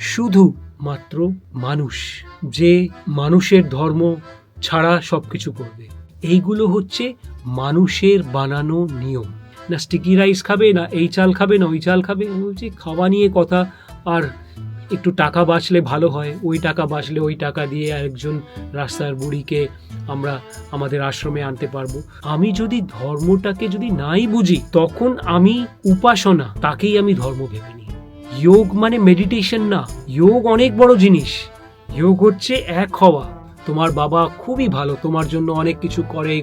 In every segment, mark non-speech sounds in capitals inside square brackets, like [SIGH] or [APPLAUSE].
শুধু মাত্র মানুষ, যে মানুষের ধর্ম ছাড়া সব কিছু করবে। এইগুলো হচ্ছে মানুষের বানানো নিয়ম। না স্টিকি রাইস খাবে, না এই চাল খাবে, না ওই চাল খাবে বলছি খাওয়া নিয়ে কথা। আর একটু টাকা বাঁচলে ভালো হয়, ওই টাকা বাঁচলে ওই টাকা দিয়ে একজন রাস্তার বুড়িকে আমরা আমাদের আশ্রমে আনতে পারব। আমি যদি ধর্মটাকে যদি নাই বুঝি, তখন আমি উপাসনা, তাকেই আমি ধর্ম ভেবে নিই। যোগ মানে মেডিটেশন না। যোগ অনেক বড় জিনিস। যোগ হচ্ছে এক হওয়া। তোমার বাবা খুবই ভালো, তোমার জন্য অনেক কিছু করে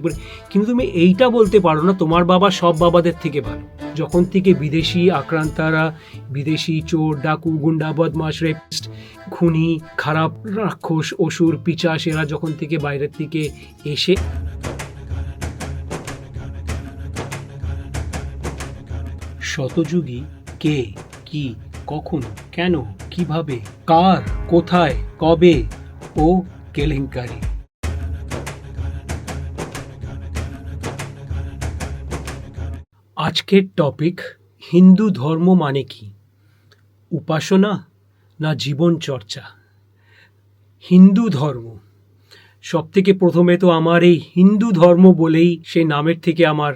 কিন্তু তুমি এইটা বলতে পারো না, তোমার বাবা সব বাবাদের থেকে ভালো। যখন থেকে বিদেশি আক্রান্তারা, বিদেশি চোর, ডাকু, গুন্ডা বদমাস রেপিস্ট খুনি, খারাপ রাক্ষস, অসুর, পিচাস, এরা যখন থেকে বাইরের থেকে এসে শতযুগী কে, কি কখন, কেন, কীভাবে, কার, কোথায়, কবে ও কেলেঙ্কারি। আজকের টপিক, হিন্দু ধর্ম মানে কি? উপাসনা না জীবন চর্চা? হিন্দু ধর্ম। সব থেকে প্রথমে তো আমার এই হিন্দু ধর্ম বলেই সেই নামের থেকে আমার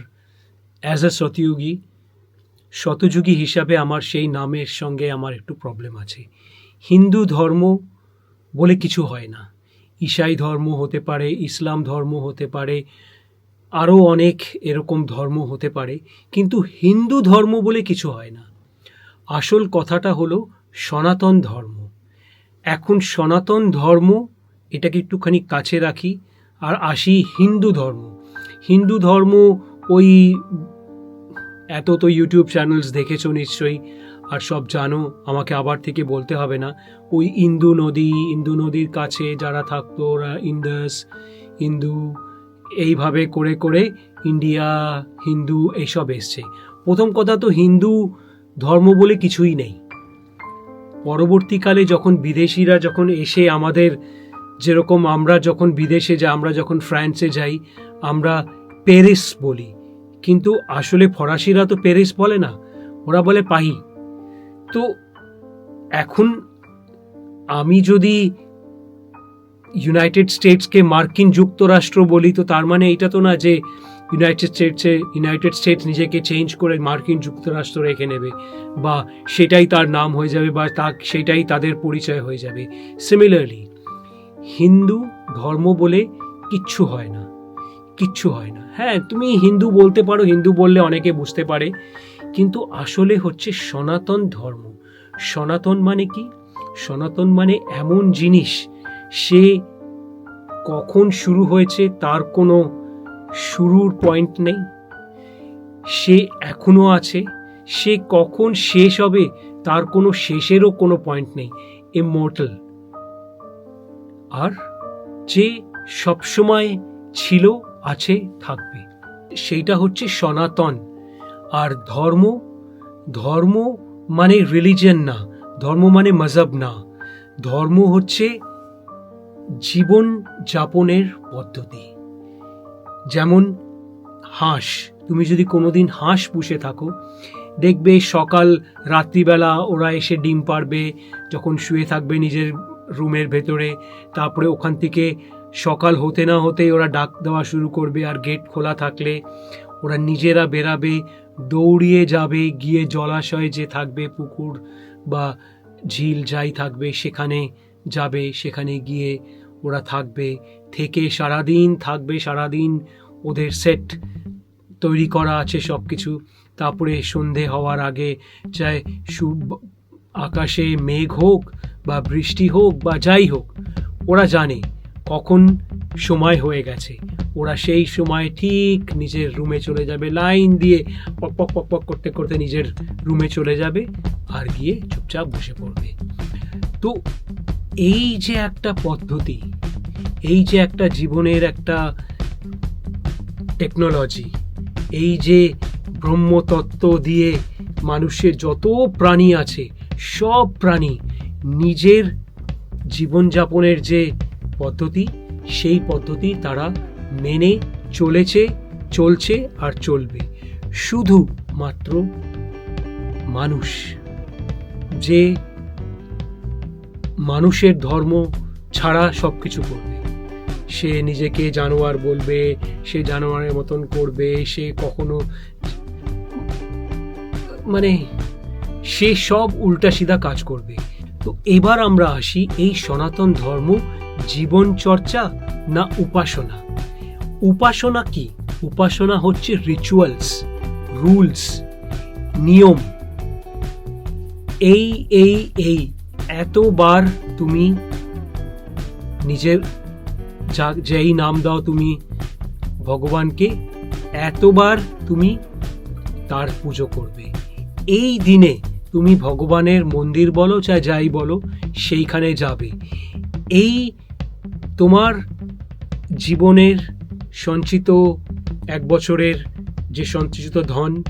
অ্যাজ এ সতযুগী শতযুগী হিসাবে আমার সেই নামের সঙ্গে আমার একটু প্রবলেম আছে। হিন্দু ধর্ম বলে কিছু হয় না। ঈসাই ধর্ম হতে পারে, ইসলাম ধর্ম হতে পারে, আরও অনেক এরকম ধর্ম হতে পারে, কিন্তু হিন্দু ধর্ম বলে কিছু হয় না। আসল কথাটা হলো সনাতন ধর্ম। এখন সনাতন ধর্ম এটাকে একটুখানি কাছে রাখি আর আসি হিন্দু ধর্ম। হিন্দু ধর্ম ওই এত তো ইউটিউব চ্যানেলস দেখেছ নিশ্চয়ই। আর সব জানো, আমাকে আবার থেকে বলতে হবে না, ওই ইন্দু নদী, ইন্দু নদীর কাছে যারা থাকতো, ওরা ইন্দাস ইন্দু, এইভাবে করে করে ইন্ডিয়া, হিন্দু এইসব এসছে। প্রথম কথা তো হিন্দু ধর্ম বলে কিছুই নেই। পরবর্তীকালে যখন বিদেশিরা যখন এসে আমাদের যেরকম আমরা যখন বিদেশে যাই, আমরা যখন ফ্রান্সে যাই, আমরা প্যারিস বলি। কিন্তু আসলে ফরাসিরা তো প্যারিস বলে না, ওরা বলে পাহি। তো এখন আমি যদি ইউনাইটেড স্টেটসকে মার্কিন যুক্তরাষ্ট্র বলি, তো তার মানে এটা তো না যে ইউনাইটেড স্টেটসে, ইউনাইটেড স্টেটস নিজেকে চেঞ্জ করে মার্কিন যুক্তরাষ্ট্র রেখে নেবে, বা সেটাই তার নাম হয়ে যাবে, বা তা সেটাই তাদের পরিচয় হয়ে যাবে। সিমিলারলি হিন্দু ধর্ম বলে কিচ্ছু হয় না। কিচ্ছু হয় না। হ্যাঁ তুমি হিন্দু বলতে পারো, হিন্দু বললে অনেকে বুঝতে পারে। কিন্তু আসলে হচ্ছে সনাতন ধর্ম। সনাতন মানে কি? সনাতন মানে এমন জিনিস, সে কখন শুরু হয়েছে তার কোনো শুরুর পয়েন্ট নেই। সে এখনও আছে, সে কখন শেষ হবে তার কোনো শেষেরও কোনো পয়েন্ট নেই। ইমোর্টাল আর যে সবসময় ছিল আছে, থাকবে। সেইটা হচ্ছে সনাতন। আর ধর্ম ধর্ম মানে রিলিজন না, ধর্ম মানে মজহব না। ধর্ম হচ্ছে জীবন যাপনের পদ্ধতি। যেমন হাঁস, তুমি যদি কোনোদিন হাঁস পুষে থাকো, দেখবে সকাল, রাত্রিবেলা ওরা এসে ডিম পারবে যখন শুয়ে থাকবে নিজের রুমের ভেতরে, তারপরে ওখান থেকে সকাল হতে না হতেই ওরা ডাক দেওয়া শুরু করবে আর গেট খোলা থাকলে ওরা নিজেরা বেরাবে, দৌড়িয়ে যাবে, গিয়ে জলাশয়ে যে থাকবে পুকুর বা ঝিল যাই থাকবে সেখানে যাবে, সেখানে গিয়ে ওরা থাকবে, থেকে সারাদিন থাকবে, সারাদিন ওদের সেট তৈরি করা আছে সব কিছু তারপরে সন্ধে হওয়ার আগে চাই সু আকাশে মেঘ হোক বা বৃষ্টি হোক বা যাই হোক, ওরা জানে। কখন সময় হয়ে গেছে? ওরা সেই সময় ঠিক নিজের রুমে চলে যাবে। লাইন দিয়ে পক পক পক পক করতে করতে নিজের রুমে চলে যাবে আর গিয়ে চুপচাপ বসে পড়বে। তো এই যে একটা পদ্ধতি, এই যে একটা জীবনের একটা টেকনোলজি এই যে ব্রহ্মতত্ত্ব দিয়ে মানুষের যত প্রাণী আছে, সব প্রাণী নিজের জীবনযাপনের যে পদ্ধতি, সেই পদ্ধতি তারা মেনে চলেছে, চলছে আর চলবে। শুধু মাত্র মানুষ। যে মানুষের ধর্ম ছাড়া সব কিছু করবে। সে নিজেকে জানোয়ার বলবে, সে জানোয়ারের মতন করবে, সে কখনো মানে সে সব উল্টা সিধা কাজ করবে। তো এবার আমরা আসি এই সনাতন ধর্ম, জীবন চর্চা না উপাসনা? উপাসনা কি? উপাসনা হচ্ছে রিচুয়ালস রুলস নিয়ম। এই এই এই, এতবার তুমি নিজের যা, যেই নাম দাও তুমি ভগবানকে, এতবার তুমি তার পুজো করবে। এই দিনে তুমি ভগবানের মন্দির বলো চাই যাই বলো, সেইখানে যাবে। এই তোমার জীবনের সঞ্চিত এক বছরের যে সঞ্চিত ধন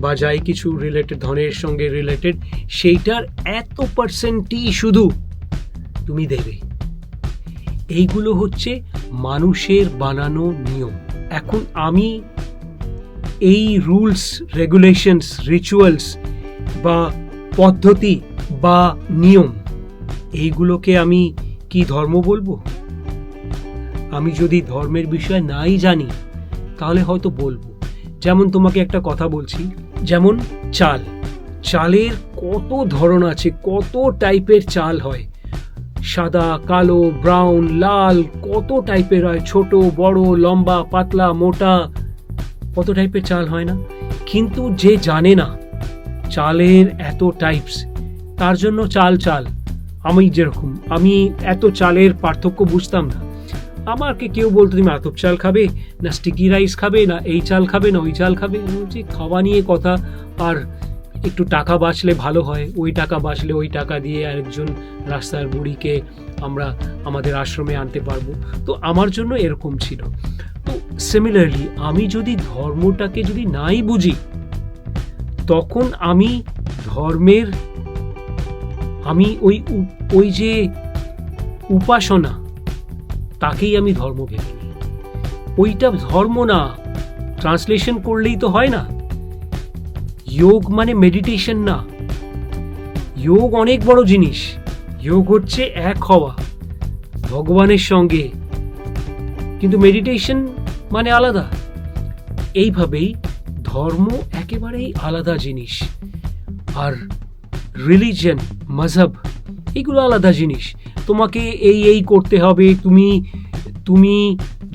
বা যাই কিছু রিলেটেড ধনের সঙ্গে রিলেটেড সেইটার এত পার্সেন্টই শুধু তুমি দেবে। এইগুলো হচ্ছে মানুষের বানানো নিয়ম। এখন আমি এই রুলস রেগুলেশনস রিচুয়ালস বা পদ্ধতি বা নিয়ম, এইগুলোকে আমি কি ধর্ম বলব? আমি যদি ধর্মের বিষয়ে নাই জানি, তাহলে হয়তো বলব। যেমন তোমাকে একটা কথা বলছি, যেমন চাল। চালের কত ধরন আছে, কত টাইপের চাল হয়? সাদা, কালো, ব্রাউন, লাল, কত টাইপের হয়? ছোট, বড়, লম্বা, পাতলা, মোটা, কত টাইপের চাল হয় না? কিন্তু যে জানে না চালের এত টাইপস তার জন্য চাল চাল। আমি যেরকম, আমি এত চালের পার্থক্য বুঝতাম না। আমাকে কেউ বলতো, তুমি আতপ চাল খাবে, না স্টিকি রাইস খাবে, না এই চাল খাবে, না ওই চাল খাবে? বলছি, খাওয়া নিয়ে কথা। আর একটু টাকা বাঁচলে ভালো হয়। ওই টাকা বাঁচলে ওই টাকা দিয়ে আরেকজন রাস্তার বুড়িকে আমরা আমাদের আশ্রমে আনতে পারব। তো আমার জন্য এরকম ছিল। তো সিমিলারলি আমি যদি ধর্মটাকে যদি নাই বুঝি তখন আমি ধর্মের, আমি ওই ওই যে উপাসনা, তাকেই আমি ধর্ম ভেবে নিই। ওইটা ধর্ম না, ট্রান্সলেশন করলেই তো হয় না। যোগ মানে মেডিটেশন না। যোগ অনেক বড় জিনিস। যোগ হচ্ছে এক হওয়া, ভগবানের সঙ্গে। কিন্তু মেডিটেশন মানে আলাদা। এইভাবেই ধর্ম একেবারেই আলাদা জিনিস। আর রিলিজন মজহব এগুলো আলাদা জিনিস। তোমাকে এই এই করতে হবে, তুমি তুমি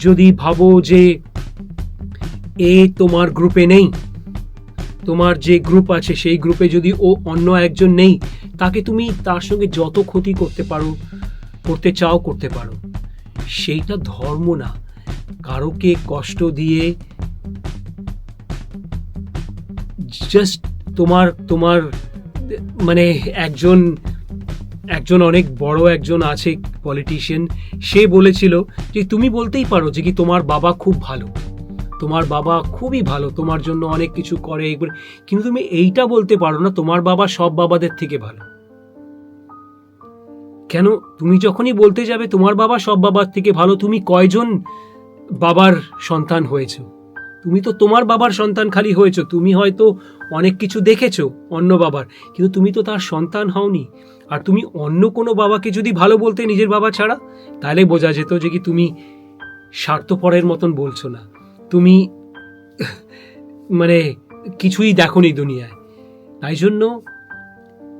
যদি ভাবো যে এ তোমার গ্রুপে নেই, তোমার যে গ্রুপ আছে সেই গ্রুপে যদি ও অন্য একজন নেই, তাকে তুমি তার সঙ্গে যত ক্ষতি করতে পারো, করতে চাও, করতে পারো। সেইটা ধর্ম না। কারোকে কষ্ট দিয়ে জাস্ট তোমার তোমার মানে একজন একজন অনেক বড় একজন আছে পলিটিশিয়ান সে বলেছিল যে তুমি বলতেই পারো যে কি তোমার বাবা খুব ভালো। তোমার বাবা খুবই ভালো, তোমার জন্য অনেক কিছু করে কিন্তু তুমি এইটা বলতে পারো না, তোমার বাবা সব বাবাদের থেকে ভালো। কেন? তুমি যখনই বলতে যাবে তোমার বাবা সব বাবার থেকে ভালো, তুমি কয়জন বাবার সন্তান হয়েছো? তুমি তো তোমার বাবার সন্তান খালি হয়েছো, তুমি হয়তো অনেক কিছু দেখেছ অন্য বাবার, কিন্তু তুমি তো তার সন্তান হওনি। আর তুমি অন্য কোনো বাবাকে যদি ভালো বলতে নিজের বাবা ছাড়া, তাহলে বোঝা যেত যে কি তুমি স্বার্থপরের মতন বলছো না। তুমি [LAUGHS] মানে কিছুই দেখো নি দুনিয়ায়। তাই জন্য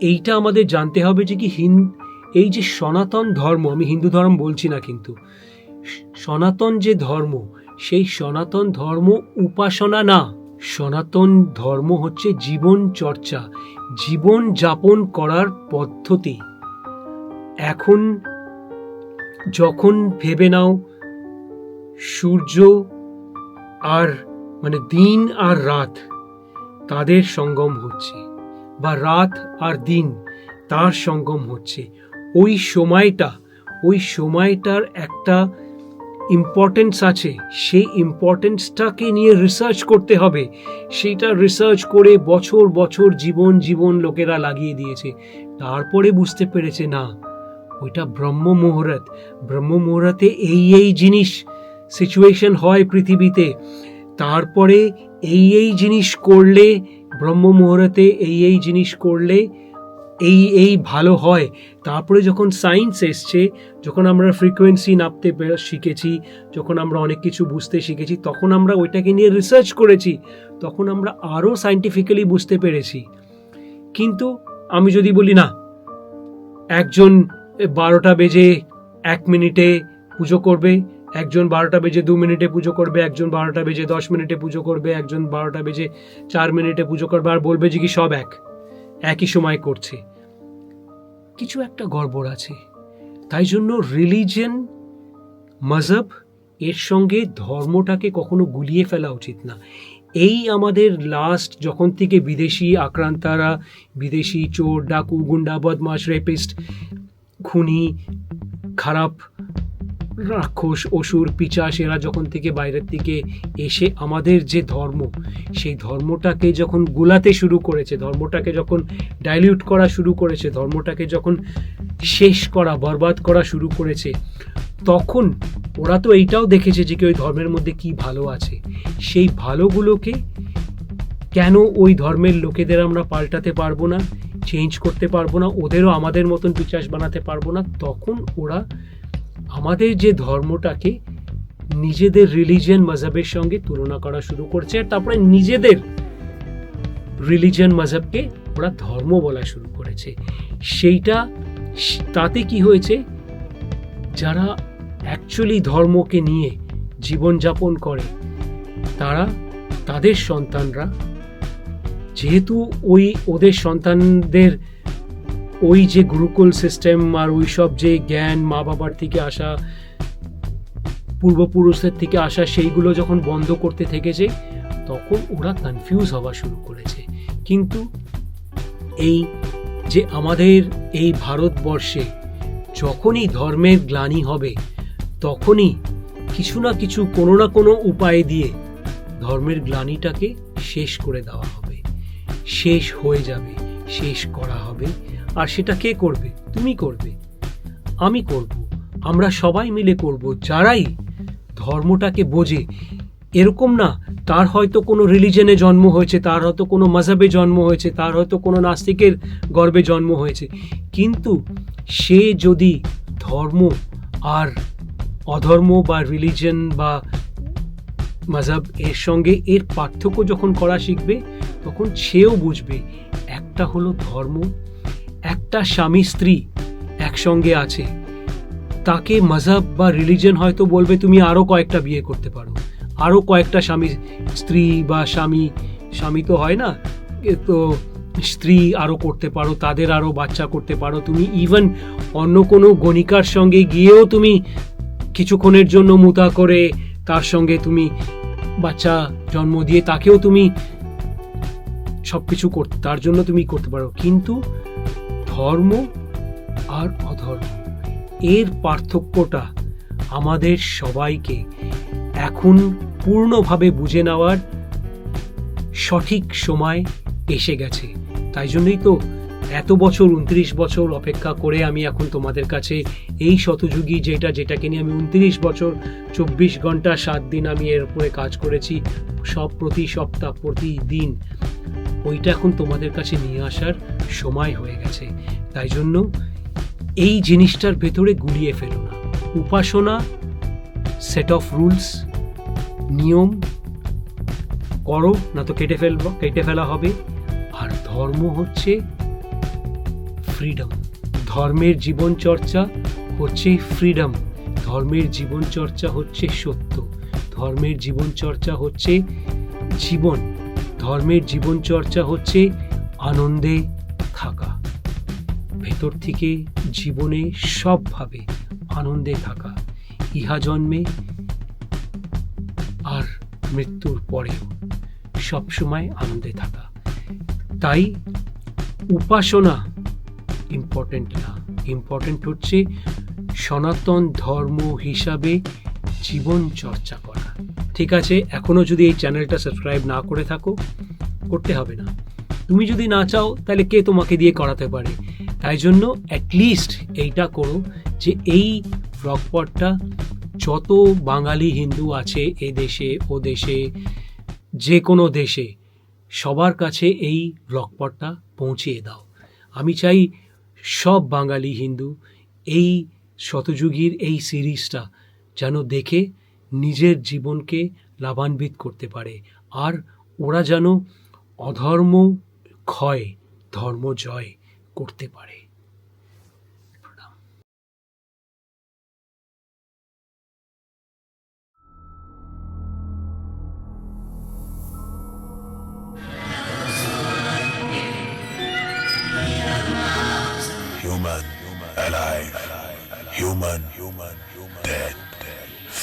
এইটা আমাদের জানতে হবে যে কি হিন, এই যে সনাতন ধর্ম, আমি হিন্দু ধর্ম বলছি না কিন্তু সনাতন যে ধর্ম সেই সনাতন ধর্ম উপাসনা না। সনাতন ধর্ম হচ্ছে জীবন চর্চা, জীবন যাপন করার পদ্ধতি। এখন যখন ভেবে নাও, সূর্য আর মানে দিন আর রাত তাদের সঙ্গম হচ্ছে বা রাত আর দিন তার সঙ্গম হচ্ছে। ওই সময়টা, ওই সময়টার একটা ইম্পর্টেন্স আছে, সেই ইম্পর্টেন্সটাকে নিয়ে রিসার্চ করতে হবে। সেইটা রিসার্চ করে বছর বছর জীবন জীবন লোকেরা লাগিয়ে দিয়েছে। তারপরে বুঝতে পেরেছে, না, ওইটা ব্রহ্ম মুহূর্ত। ব্রহ্ম মুহূর্তে এই এই জিনিস সিচুয়েশন হয় পৃথিবীতে। তারপরে এই এই জিনিস করলে, ব্রহ্ম মুহূর্তে এই এই জিনিস করলে এই এই ভালো হয়। তারপরে যখন সায়েন্স এসছে, যখন আমরা ফ্রিকোয়েন্সি নাপতে শিখেছি, যখন আমরা অনেক কিছু বুঝতে শিখেছি, তখন আমরা ওইটাকে নিয়ে রিসার্চ করেছি, তখন আমরা আরও সায়েন্টিফিক্যালি বুঝতে পেরেছি। কিন্তু আমি যদি বলি, না, একজন বারোটা বেজে এক মিনিটে পুজো করবে, একজন বারোটা বেজে দু মিনিটে পুজো করবে, একজন বারোটা বেজে দশ মিনিটে পুজো করবে, একজন বারোটা বেজে চার মিনিটে পুজো করবে, আর বলবে যে কি সব এক, একই সময় করছে। কিছু একটা গড়বড় আছে। তাই জন্য রিলিজিয়ন মজহব এর সঙ্গে ধর্মটাকে কখনো গুলিয়ে ফেলা উচিত না। এই আমাদের লাস্ট যখন থেকে বিদেশি আক্রান্তারা, বিদেশি চোর, ডাকু, গুন্ডা বদমাস রেপিস্ট খুনি, খারাপ রাক্ষস, অসুর, পিচাস এরা যখন থেকে বাইরের থেকে এসে আমাদের যে ধর্ম, সেই ধর্মটাকে যখন গোলাতে শুরু করেছে, ধর্মটাকে যখন ডাইলিউট করা শুরু করেছে, ধর্মটাকে যখন শেষ করা, বরবাদ করা শুরু করেছে, তখন ওরা তো এইটাও দেখেছে যে কি ওই ধর্মের মধ্যে কি ভালো আছে। সেই ভালোগুলোকে কেন ওই ধর্মের লোকেদের আমরা পাল্টাতে পারব না চেঞ্জ করতে পারব না, ওদেরও আমাদের মতন পিচাস বানাতে পারব না, তখন ওরা আমাদের যে ধর্মটাকে নিজেদের রিলিজিয়ান মজহবের সঙ্গে তুলনা করা শুরু করছে আর তারপরে নিজেদের রিলিজিয়ান মজহবকে ওরা ধর্ম বলা শুরু করেছে। সেইটা, তাতে কি হয়েছে? যারা অ্যাকচুয়ালি ধর্মকে নিয়ে জীবনযাপন করে, তারা, তাদের সন্তানরা, যেহেতু ওই ওদের সন্তানদের ওই যে গুরুকুল সিস্টেম আর ওই সব যে জ্ঞান মা বাবার থেকে আসা, পূর্বপুরুষদের থেকে আসা, সেইগুলো যখন বন্ধ করতে থেকেছে, তখন ওরা কনফিউজ হওয়া শুরু করেছে। কিন্তু এই যে আমাদের এই ভারতবর্ষে যখনই ধর্মের গ্লানি হবে, তখনই কিছু না কিছু, কোনো না কোনো উপায় দিয়ে ধর্মের গ্লানিটাকে শেষ করে দেওয়া হবে। শেষ হয়ে যাবে, শেষ করা হবে। আর সেটা কে করবে? তুমি করবে। আমি করব। আমরা সবাই মিলে করব। যারাই ধর্মটাকে বোঝে। এরকম না, তার হয়তো কোনো রিলিজনে জন্ম হয়েছে, তার হয়তো কোনো মজাবে জন্ম হয়েছে, তার হয়তো কোনো নাস্তিকের গর্বে জন্ম হয়েছে। কিন্তু সে যদি ধর্ম আর অধর্ম বা রিলিজন বা মজাব এর সঙ্গে এর পার্থক্য যখন করা শিখবে, তখন সেও বুঝবে একটা হলো ধর্ম একটা স্বামী স্ত্রী একসঙ্গে আছে। তাকে মজাব বা রিলিজন হয়তো বলবে, তুমি আরও কয়েকটা বিয়ে করতে পারো। আরও কয়েকটা স্বামী স্ত্রী বা স্বামী স্বামী তো হয় না তো স্ত্রী আরও করতে পারো, তাদের আরও বাচ্চা করতে পারো। তুমি ইভেন অন্য কোনো গণিকার সঙ্গে গিয়েও তুমি কিছুক্ষণের জন্য মুতা করে তার সঙ্গে তুমি বাচ্চা জন্ম দিয়ে তাকেও তুমি সব কিছু করতে তার জন্য তুমি করতে পারো। কিন্তু ধর্ম আর অধর্ম। এর পার্থক্যটা আমাদের সবাইকে এখন পূর্ণভাবে বুঝে নেওয়ার সঠিক সময় এসে গেছে। তাই জন্যই তো এত বছর, উনত্রিশ বছর অপেক্ষা করে আমি এখন তোমাদের কাছে এই শতযুগী যেটা, যেটাকে নিয়ে আমি উনত্রিশ বছর, চব্বিশ ঘণ্টা, সাত দিন আমি এর উপরে কাজ করেছি, সব প্রতি সপ্তাহ, প্রতিদিন ওইটা এখন তোমাদের কাছে নিয়ে আসার সময় হয়ে গেছে। তাই জন্য এই জিনিসটার ভেতরে গুলিয়ে ফেলো না। উপাসনা সেট অফ রুলস নিয়ম করো, না তো কেটে ফেলব, কেটে ফেলা হবে। আর ধর্ম হচ্ছে ফ্রিডম ধর্মের জীবন চর্চা হচ্ছে ফ্রিডম ধর্মের জীবন চর্চা হচ্ছে সত্য। ধর্মের জীবন চর্চা হচ্ছে জীবন। ধর্মের জীবন চর্চা হচ্ছে আনন্দে থাকা। ভেতর থেকে জীবনে সবভাবে আনন্দে থাকা। ইহা জন্মে আর মৃত্যুর পরেও সবসময় আনন্দে থাকা। তাই উপাসনা ইম্পর্টেন্ট না। ইম্পর্টেন্ট হচ্ছে সনাতন ধর্ম হিসাবে জীবন চর্চা করা। ঠিক আছে এখনও যদি এই চ্যানেলটা সাবস্ক্রাইব না করে থাকো, করতে হবে না। তুমি যদি না চাও, তাহলে কে তোমাকে দিয়ে করাতে পারে? তাই জন্য অ্যাটলিস্ট এইটা করো যে এই ব্লগপটটা যত বাঙালি হিন্দু আছে এ দেশে, ও দেশে, যে কোনো দেশে, সবার কাছে এই ব্লগপটটা পৌঁছিয়ে দাও। আমি চাই সব বাঙালি হিন্দু এই শতযুগীর এই সিরিজটা যেন দেখে নিজের জীবনকে লাভান্বিত করতে পারে। আর ওরা যেন অধর্ম ক্ষয় ধর্ম জয় করতে পারে। Human, alive, human, dead.